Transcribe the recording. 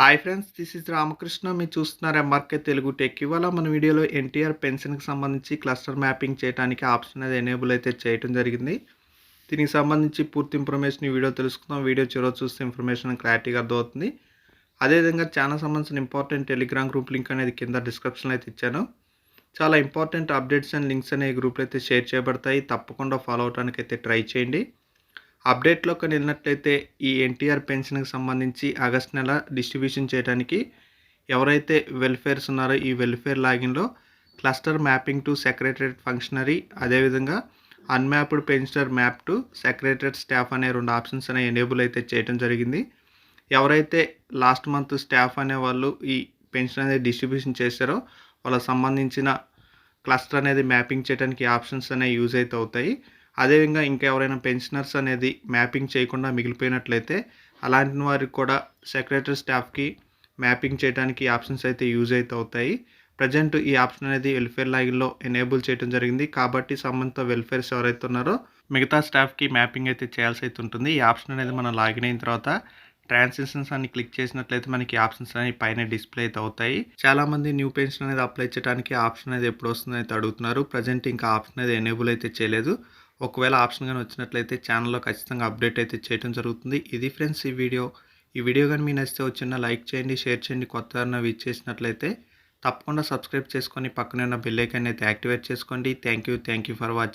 Hi friends this is Ramakrishna. మీరు చూస్తున్నారు MRK Telugu tech ఇవాళ మన వీడియోలో ఎన్టీఆర్ పెన్షన్కి సంబంధించి క్లస్టర్ మ్యాపింగ్ చేయడానికి ఆప్షన్ అనేది ఎనేబుల్ అయితే చేయడం జరిగింది. దీనికి సంబంధించి పూర్తి ఇన్ఫర్మేషన్ ఈ వీడియో తెలుసుకుందాం. వీడియో చివరి చూస్తే ఇన్ఫర్మేషన్ క్లారిటీగా అర్థమవుతుంది. అదేవిధంగా ఛానల్ సంబంధించిన ఇంపార్టెంట్ టెలిగ్రామ్ గ్రూప్ లింక్ అనేది కింద డిస్క్రిప్షన్లో అయితే ఇచ్చాను. చాలా ఇంపార్టెంట్ అప్డేట్స్ అండ్ లింక్స్ అనే గ్రూప్లో అయితే షేర్ చేయబడతాయి. తప్పకుండా ఫాలో అవడానికి అయితే ట్రై చేయండి. అప్డేట్లో కానీ వెళ్ళినట్లయితే ఈ ఎన్టీఆర్ పెన్షన్కి సంబంధించి ఆగస్ట్ నెల డిస్ట్రిబ్యూషన్ చేయడానికి ఎవరైతే వెల్ఫేర్స్ ఉన్నారో ఈ welfare లాగిన్లో cluster mapping to secretariat functionary అదేవిధంగా unmapped pensioner map to secretariat staff అనే రెండు ఆప్షన్స్ అనే ఎనేబుల్ అయితే చేయడం జరిగింది. ఎవరైతే లాస్ట్ మంత్ స్టాఫ్ అనే వాళ్ళు ఈ పెన్షన్ అనేది డిస్ట్రిబ్యూషన్ చేశారో వాళ్ళకి సంబంధించిన క్లస్టర్ అనేది మ్యాపింగ్ చేయడానికి ఆప్షన్స్ అనేవి యూజ్ అయితే అవుతాయి. అదేవిధంగా ఇంకా ఎవరైనా పెన్షనర్స్ అనేది మ్యాపింగ్ చేయకుండా మిగిలిపోయినట్లయితే అలాంటి వారికి కూడా సెక్రటరీ స్టాఫ్కి మ్యాపింగ్ చేయడానికి ఆప్షన్స్ అయితే యూజ్ అయితే అవుతాయి. ప్రజెంట్ ఈ ఆప్షన్ అనేది వెల్ఫేర్ లాగిన్లో ఎనేబుల్ చేయడం జరిగింది. కాబట్టి సంబంధిత వెల్ఫేర్స్ ఎవరైతే ఉన్నారో మిగతా స్టాఫ్కి మ్యాపింగ్ అయితే చేయాల్సి అయితే ఉంటుంది. ఈ ఆప్షన్ అనేది మనం లాగిన్ అయిన తర్వాత ట్రాన్సాక్షన్స్ అని క్లిక్ చేసినట్లయితే మనకి ఆప్షన్స్ అనేవి పైన డిస్ప్లే అయితే అవుతాయి. చాలా మంది న్యూ పెన్షన్ అనేది అప్లై చేయడానికి ఆప్షన్ అనేది ఎప్పుడు వస్తుంది అయితే అడుగుతున్నారు. ప్రజెంట్ ఇంకా ఆప్షన్ అనేది ఎనేబుల్ అయితే చేయలేదు. ఒకవేళ ఆప్షన్ కానీ వచ్చినట్లయితే ఛానల్లో ఖచ్చితంగా అప్డేట్ అయితే చేయడం జరుగుతుంది. ఇది ఫ్రెండ్స్ ఈ వీడియో. ఈ వీడియో కానీ మీ నచ్చితే వచ్చిన లైక్ చేయండి షేర్ చేయండి కొత్త విచ్ చేసినట్లయితే తప్పకుండా సబ్స్క్రైబ్ చేసుకొని పక్కనే ఉన్న బెల్ ఐకాన్ అయితే యాక్టివేట్ చేసుకోండి. Thank you thank you for watching.